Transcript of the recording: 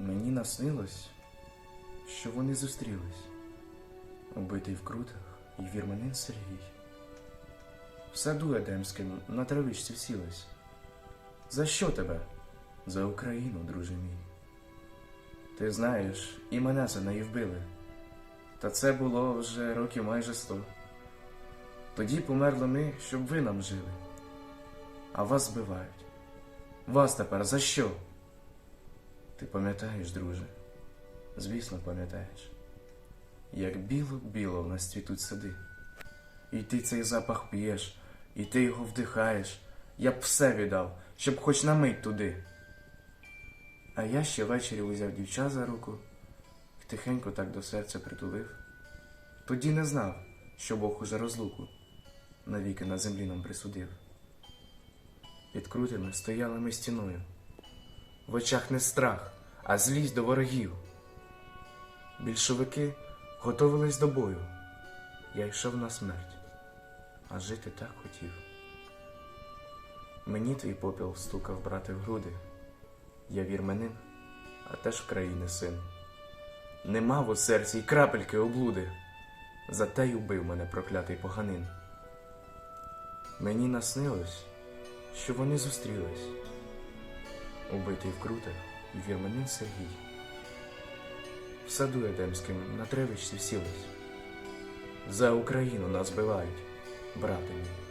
Мені наснилось, що вони зустрілись, убитий в крутах і вірменин Сергій. В саду Едемським на травичці всілась. За що тебе? За Україну, друже мій. Ти знаєш, і мене за неї вбили. Та це було вже років майже сто. Тоді померли ми, щоб ви нам жили. А вас збивають. Вас тепер за що? Ти пам'ятаєш, друже? Звісно, пам'ятаєш. Як біло-біло в нас цвітуть сади. І ти цей запах п'єш, і ти його вдихаєш. Я б все віддав, щоб хоч на мить туди. А я ще ввечері узяв дівча за руку і тихенько так до серця притулив. Тоді не знав, що Бог уже розлуку навіки на землі нам присудив. Під крутими стояли ми стіною. В очах не страх, а злість до ворогів. Більшовики готовились до бою. Я йшов на смерть, а жити так хотів. Мені твій попіл стукав брати в груди. Я вірменин, а теж країни син. Не мав у серці й крапельки облуди, зате й убив мене проклятий поганин. Мені наснилось, що вони зустрілись, убитий в крутах і вірменин Сергій. В саду Едемським на тревичці всілись. За Україну нас бивають, брати мій.